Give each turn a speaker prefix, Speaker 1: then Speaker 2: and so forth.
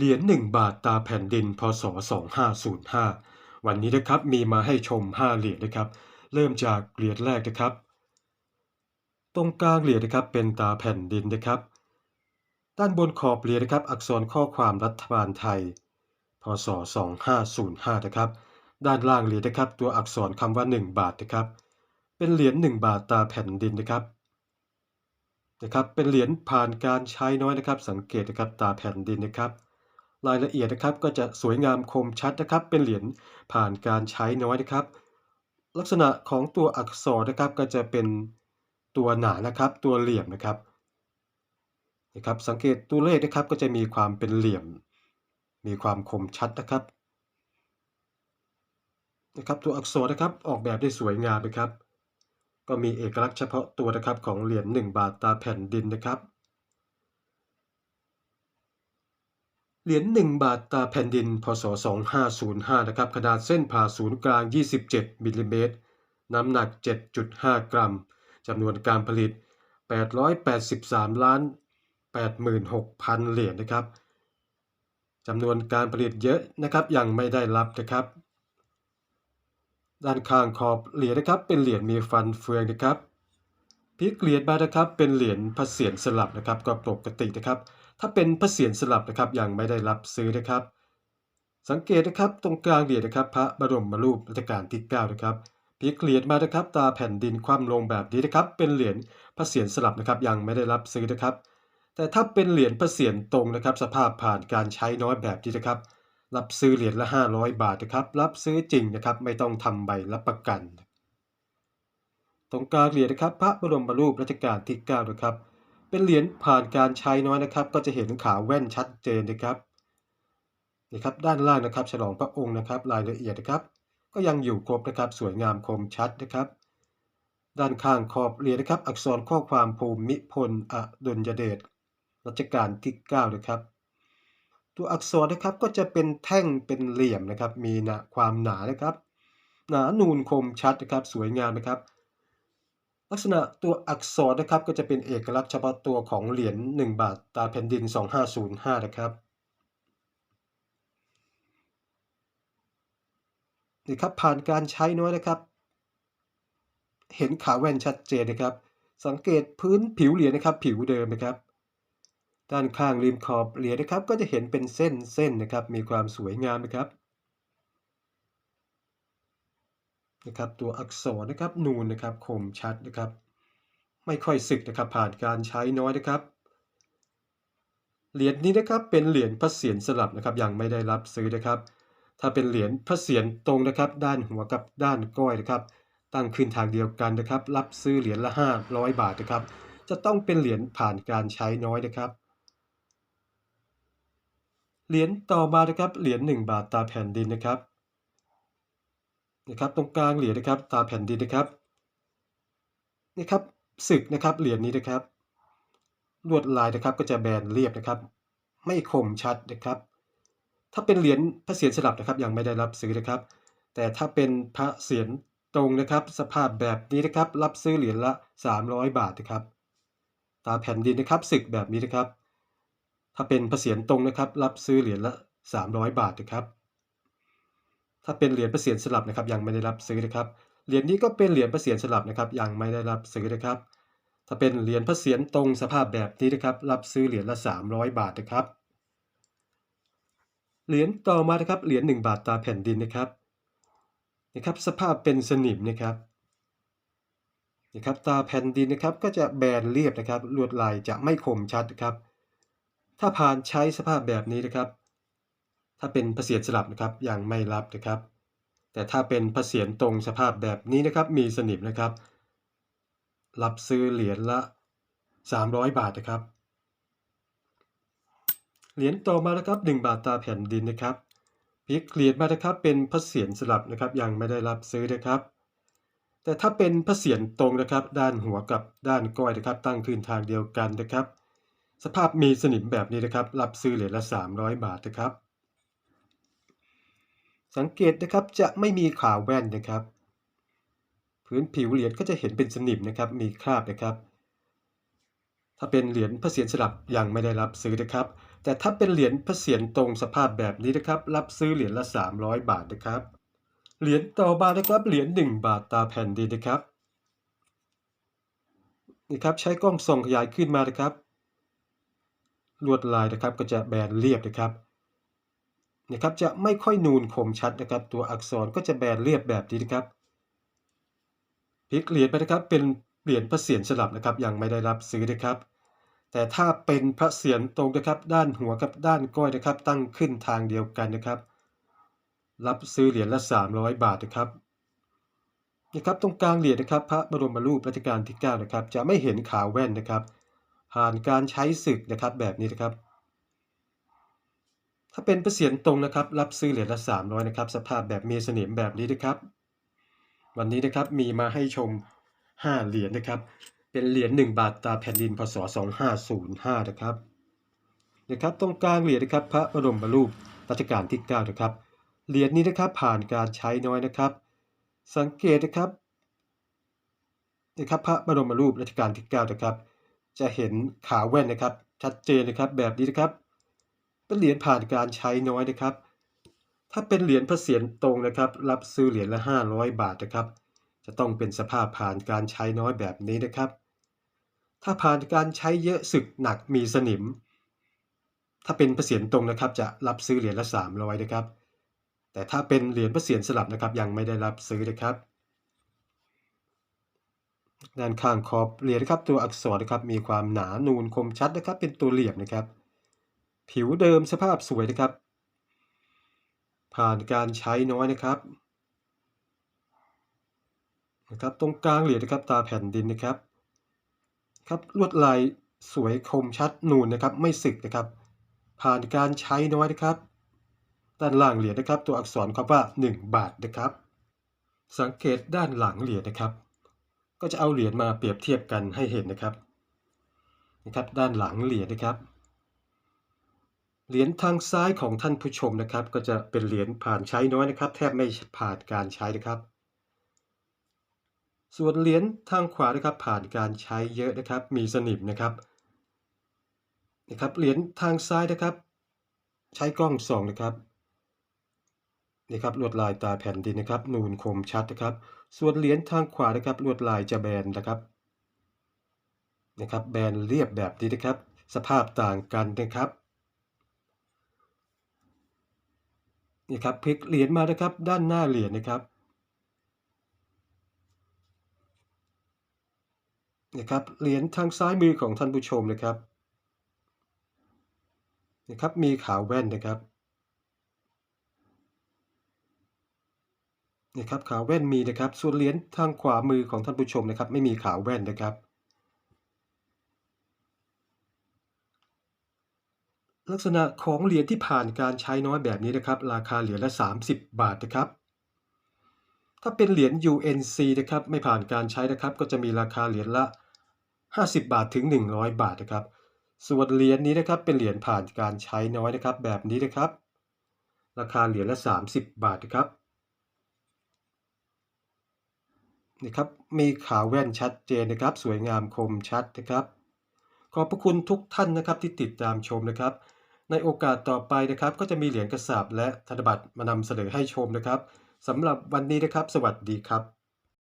Speaker 1: เหรียญ1บาทตาแผ่นดินพศ 2505 วันนี้นะครับมีมาให้ชม 5 เหรียญนะครับ เริ่มจากเหรียญแรกนะครับ ตรงกลางเหรียญนะครับเป็นตาแผ่นดินนะครับ ด้านบนขอบเหรียญนะครับ อักษรข้อความรัฐบาลไทย พศ 2505 นะครับ ด้านล่างเหรียญนะครับ ตัวอักษรคำว่า 1 บาทนะครับ เป็นเหรียญ1บาทตาแผ่นดินนะครับนะครับเป็นเหรียญผ่านการใช้น้อยนะครับ สังเกตนะครับตาแผ่นดินนะครับ รายละเอียดนะครับก็จะสวยงามคมชัดนะครับ เป็นเหรียญผ่านการใช้น้อยนะครับ ลักษณะของตัวอักษรนะครับก็จะเป็นตัวหนานะครับ ตัวเหลี่ยมนะครับนะครับ สังเกตตัวเลขนะครับก็จะมีความเป็นเหลี่ยม มีความคมชัดนะครับนะครับตัวอักษรนะครับออกแบบได้สวยงามนะครับ ก็มีเอกลักษณ์เฉพาะตัวนะครับของเหรียญ1บาทตาแผ่นดินนะครับ เหรียญ1บาทตาแผ่นดิน พศ 2505 นะครับ ขนาดเส้นผ่าศูนย์กลาง 27 มิลลิเมตร น้ำหนัก 7.5 กรัม จำนวนการผลิต 883 ล้าน 86,000 เหรียญนะครับ จำนวนการผลิตเยอะนะครับ ยังไม่ได้รับนะครับ ด้านข้างขอบเหรียญนะครับ เป็นเหรียญมีฟันเฟืองนะครับพลิกเหรียญมานะครับ เป็นเหรียญพระเศียรสลับนะครับ ก็ปกตินะครับ ถ้าเป็นพระเศียรสลับนะครับยังไม่ได้รับซื้อนะครับ สังเกตนะครับตรงกลางเหรียญนะครับ พระบรมรูปรัชกาลที่9นะครับพลิกเหรียญมานะครับ ตาแผ่นดินคว่ำลงแบบนี้นะครับ เป็นเหรียญพระเศียรสลับนะครับ ยังไม่ได้รับซื้อนะครับ แต่ถ้าเป็นเหรียญพระเศียรตรงนะครับ สภาพผ่านการใช้น้อยแบบนี้นะครับ รับซื้อเหรียญละ 500 บาทนะครับ รับซื้อจริงนะครับ ไม่ต้องทำใบรับประกัน ตรงกลางเหรียญนะครับ พระบรมรูปรัชกาลที่9นะครับ เป็นเหรียญผ่านการใช้น้อยนะครับ ก็จะเห็นขาแว่นชัดเจนนะครับนี่ครับด้านล่างนะครับ ฉลองพระองค์นะครับ รายละเอียดนะครับ ก็ยังอยู่ครบนะครับสวยงามคมชัดนะครับ ด้านข้างขอบเหรียญนะครับ อักษรข้อความภูมิพลอดุลยเดชรัชกาลที่9นะครับตัวอักษรนะครับก็จะเป็นแท่งเป็นเหลี่ยมนะครับ มีนาความหนานะครับ หนานูนคมชัดนะครับ สวยงามนะครับ ลักษณะตัวอักษรนะครับก็จะเป็นเอกลักษณ์เฉพาะตัวของเหรียญ1บาทตาแผ่นดิน 2505 นะครับนี่ครับผ่านการใช้น้อยนะครับ เห็นขาแว่นชัดเจนนะครับ สังเกตพื้นผิวเหรียญนะครับ ผิวเดิมนะครับ ด้านข้างริมขอบเหรียญนะครับ ก็จะเห็นเป็นเส้นเส้นนะครับ มีความสวยงามนะครับ นะครับตัวอักษรนะครับนูนนะครับคมชัดนะครับ ไม่ค่อยสึกนะครับผ่านการใช้น้อยนะครับ เหรียญนี้นะครับเป็นเหรียญพระเศียรสลับนะครับยังไม่ได้รับซื้อนะครับ ถ้าเป็นเหรียญพระเศียรตรงนะครับ ด้านหัวกับด้านก้อยนะครับ ตั้งขึ้นทางเดียวกันนะครับ รับซื้อเหรียญละ 500 บาทนะครับ จะต้องเป็นเหรียญผ่านการใช้น้อยนะครับเหรียญต่อมานะครับเหรียญ1บาทตาแผ่นดินนะครับ นะครับตรงกลางเหรียญนะครับตาแผ่นดินนะครับนี่ครับศึกนะครับเหรียญนี้นะครับ ลวดลายนะครับก็จะแบนเรียบนะครับ ไม่คมชัดนะครับ ถ้าเป็นเหรียญพระเศียรสลับนะครับยังไม่ได้รับซื้อนะครับ แต่ถ้าเป็นพระเศียรตรงนะครับ สภาพแบบนี้นะครับ รับซื้อเหรียญละ 300 บาทนะครับ ตาแผ่นดินนะครับศึกแบบนี้นะครับ ถ้าเป็นพระเศียรตรงนะครับ รับซื้อเหรียญละ 300 บาทนะครับ ถ้าเป็นเหรียญพระเศียรสลับนะครับยังไม่ได้รับซื้อนะครับ เหรียญนี้ก็เป็นเหรียญพระเศียรสลับนะครับยังไม่ได้รับซื้อนะครับ ถ้าเป็นเหรียญพระเศียรตรงสภาพแบบนี้นะครับ รับซื้อเหรียญละ 300 บาทนะครับ เหรียญต่อมานะครับเหรียญ1บาทตาแผ่นดินนะครับนะครับ สภาพเป็นสนิมนะครับนะครับตาแผ่นดินนะครับก็จะแบนเรียบนะครับลวดลายจะไม่คมชัดนะครับ ถ้าผ่านใช้สภาพแบบนี้นะครับ ถ้าเป็นพระเศียรสลับนะครับยังไม่รับนะครับ แต่ถ้าเป็นพระเศียรตรงสภาพแบบนี้นะครับ มีสนิมนะครับ รับซื้อเหรียญละ 300 บาทนะครับ เหรียญต่อมานะครับ 1 บาทตาแผ่นดินนะครับพลิกเหรียญมานะครับเป็นพระเศียรสลับนะครับ ยังไม่ได้รับซื้อนะครับแต่ถ้าเป็นพระเศียรตรงนะครับ ด้านหัวกับด้านก้อยนะครับ ตั้งขึ้นทางเดียวกันนะครับ สภาพมีสนิมแบบนี้นะครับ รับซื้อเหรียญละ 300 บาทนะครับ สังเกตนะครับจะไม่มีขาแว่นนะครับ พื้นผิวเหรียญก็จะเห็นเป็นสนิมนะครับมีคราบนะครับ ถ้าเป็นเหรียญพระเศียรสลับยังไม่ได้รับซื้อนะครับ แต่ถ้าเป็นเหรียญพระเศียรตรงสภาพแบบนี้นะครับ รับซื้อเหรียญละ 300 บาทนะครับเหรียญต่อมานะครับเหรียญ1บาทตาแผ่นดินนะครับนี่ครับใช้กล้องส่องขยายขึ้นมานะครับ ลวดลายนะครับก็จะแบนเรียบนะครับ นะครับจะไม่ค่อยนูนคมชัดนะครับ ตัวอักษรก็จะแบนเรียบแบบนี้นะครับพลิกเหรียญไปนะครับเป็นเหรียญพระเศียรสลับนะครับยังไม่ได้รับซื้อนะครับ แต่ถ้าเป็นพระเศียรตรงนะครับ ด้านหัวกับด้านก้อยนะครับ ตั้งขึ้นทางเดียวกันนะครับ รับซื้อเหรียญละ 300 บาทนะครับนะครับตรงกลางเหรียญนะครับ พระบรมรูปรัชกาลที่9นะครับจะไม่เห็นขาวแว่นนะครับ ผ่านการใช้ศึกนะครับแบบนี้นะครับ ถ้าเป็นประเสียนตรงนะครับ รับซื้อเหรียญละ300นะครับ สภาพแบบมีสนิมแบบนี้นะครับ วันนี้นะครับมีมาให้ชม 5 เหรียญนะครับ เป็นเหรียญ1บาทตาแผ่นดินพศ2505นะครับนะครับตรงกลางเหรียญนะครับ พระบรมรูปรัชกาลที่9นะครับเหรียญนี้นะครับผ่านการใช้น้อยนะครับ สังเกตนะครับนะครับพระบรมรูปรัชกาลที่9นะครับ จะเห็นขาแว่นนะครับ ชัดเจนนะครับแบบนี้นะครับ เป็นเหรียญผ่านการใช้น้อยนะครับ ถ้าเป็นเหรียญพระเศียรตรงนะครับ รับซื้อเหรียญละ 500 บาทนะครับ จะต้องเป็นสภาพผ่านการใช้น้อยแบบนี้นะครับ ถ้าผ่านการใช้เยอะสึกหนักมีสนิม ถ้าเป็นพระเศียรตรงนะครับ จะรับซื้อเหรียญละ 300 นะครับ แต่ถ้าเป็นเหรียญพระเศียรสลับนะครับ ยังไม่ได้รับซื้อนะครับด้านข้างขอบเหรียญนะครับตัวอักษรนะครับมีความหนานูนคมชัดนะครับ เป็นตัวเหลี่ยมนะครับ ผิวเดิมสภาพสวยนะครับ ผ่านการใช้น้อยนะครับนะครับ ตรงกลางเหรียญนะครับตาแผ่นดินนะครับ ครับลวดลายสวยคมชัดนูนนะครับ ไม่สึกนะครับ ผ่านการใช้น้อยนะครับ ด้านล่างเหรียญนะครับ ตัวอักษรคำว่า 1 บาทนะครับ สังเกตด้านหลังเหรียญนะครับ ก็จะเอาเหรียญมาเปรียบเทียบกันให้เห็นนะครับนะครับ ด้านหลังเหรียญนะครับ เหรียญทางซ้ายของท่านผู้ชมนะครับ ก็จะเป็นเหรียญผ่านใช้น้อยนะครับ แทบไม่ผ่านการใช้นะครับ ส่วนเหรียญทางขวานะครับผ่านการใช้เยอะนะครับ มีสนิมนะครับนะครับเหรียญทางซ้ายนะครับ ใช้กล้องส่องนะครับนี่ครับลวดลายตาแผ่นดินนะครับ นูนคมชัดนะครับ ส่วนเหรียญทางขวานะครับลวดลายจะแบนนะครับนะครับ แบนเรียบแบบนี้นะครับ สภาพต่างกันนะครับ นี่ครับพลิกเหรียญมานะครับ ด้านหน้าเหรียญนะครับนะครับเหรียญทางซ้ายมือของท่านผู้ชมนะครับนะครับ มีขาวแว่นนะครับนี่ครับขาวแว่นมีนะครับ ส่วนเหรียญทางขวามือของท่านผู้ชมนะครับ ไม่มีขาวแว่นนะครับ ลักษณะของเหรียญที่ผ่านการใช้น้อยแบบนี้นะครับ ราคาเหรียญละ 30 บาทนะครับ ถ้าเป็นเหรียญ UNC นะครับ ไม่ผ่านการใช้นะครับ ก็จะมีราคาเหรียญละ 50 บาทถึง 100 บาทนะครับ ส่วนเหรียญนี้นะครับเป็นเหรียญผ่านการใช้น้อยนะครับ แบบนี้นะครับ ราคาเหรียญละ 30 บาทนะครับนี่ครับมีขาวแว่นชัดเจนนะครับ สวยงามคมชัดนะครับ ขอบพระคุณทุกท่านนะครับที่ติดตามชมนะครับ ในโอกาสต่อไปนะครับ ก็จะมีเหรียญกระสาบและธนบัตรมานำเสนอให้ชมนะครับสำหรับวันนี้นะครับ สวัสดีครับ